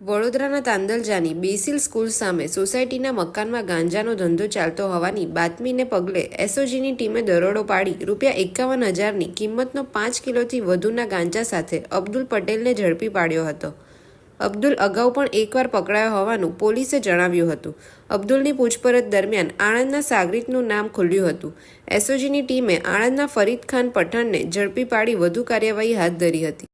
વડોદરાના તાંદલજાની Basil school સામે સોસાયટીના મકાનમાં ગાંજાનો ધંધો ચાલતો હોવાની બાતમીને પગલે એસઓજીની ટીમે દરોડો પાડી રૂપિયા એકાવન હજારની કિંમતનો પાંચ કિલોથી વધુના ગાંજા સાથે અબ્દુલ પટેલને ઝડપી પાડ્યો હતો. અબ્દુલ અગાઉ પણ એકવાર પકડાયો હોવાનું પોલીસે જણાવ્યું હતું. અબ્દુલની પૂછપરછ દરમિયાન આણંદના સાગરીતનું નામ ખુલ્યું હતું. એસઓજીની ટીમે આણંદના ફરીદ ખાન પઠાણને ઝડપી પાડી વધુ કાર્યવાહી હાથ ધરી હતી.